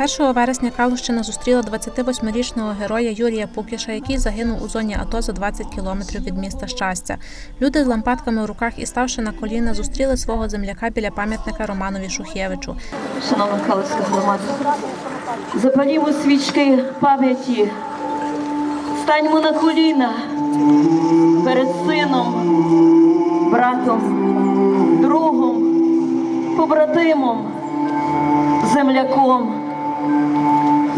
1 вересня Калущина зустріла 28-річного героя Юрія Пукіша, який загинув у зоні АТО за 20 кілометрів від міста Щастя. Люди з лампадками в руках і ставши на коліна, зустріли свого земляка біля пам'ятника Романові Шухевичу. Шановна Калицька громада, запалімо свічки пам'яті, станьмо на коліна перед сином, братом, другом, побратимом, земляком,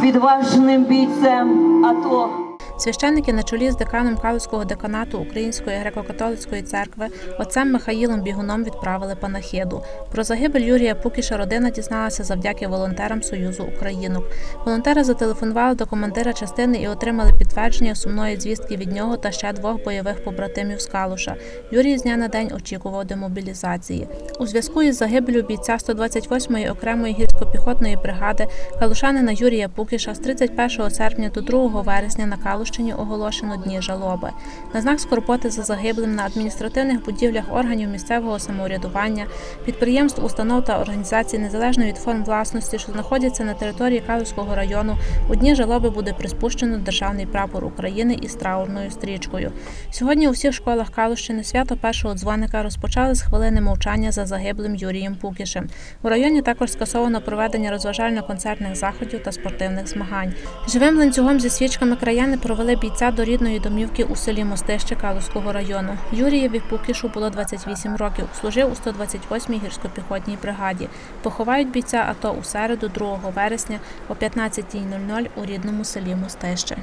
відважним бійцем АТО. Священники на чолі з деканом Калузького деканату Української греко-католицької церкви отцем Михаїлом Бігуном відправили панахиду. Про загибель Юрія Пукіша родина дізналася завдяки волонтерам Союзу Українок. Волонтери зателефонували до командира частини і отримали підтвердження сумної звістки від нього та ще двох бойових побратимів з Калуша. Юрій з дня на день очікував демобілізації. У зв'язку із загибелю бійця 128-ї окремої гірсько-піхотної бригади калушанина Юрія Пукіша з 31 серпня до 2 вересня на Калущині оголошено дні жалоби. На знак скорботи за загиблим на адміністративних будівлях органів місцевого самоврядування, підприємств, установ та організацій незалежно від форм власності, що знаходяться на території Калузького району, у дні жалоби буде приспущено державний прапор України із траурною стрічкою. Сьогодні у всіх школах Калущини свято першого дзвоника розпочали з хвилини мовчання за загиблим Юрієм Пукішем. У районі також скасовано проведення розважально-концертних заходів та спортивних змагань. Живим ланцюгом зі свічками краяни провели бійця до рідної домівки у селі Мостище Калузького району. Юрієві Пукішу було 28 років. Служив у 128-й гірсько-піхотній бригаді. Поховають бійця АТО у середу, 2 вересня о 15.00 у рідному селі Мостище.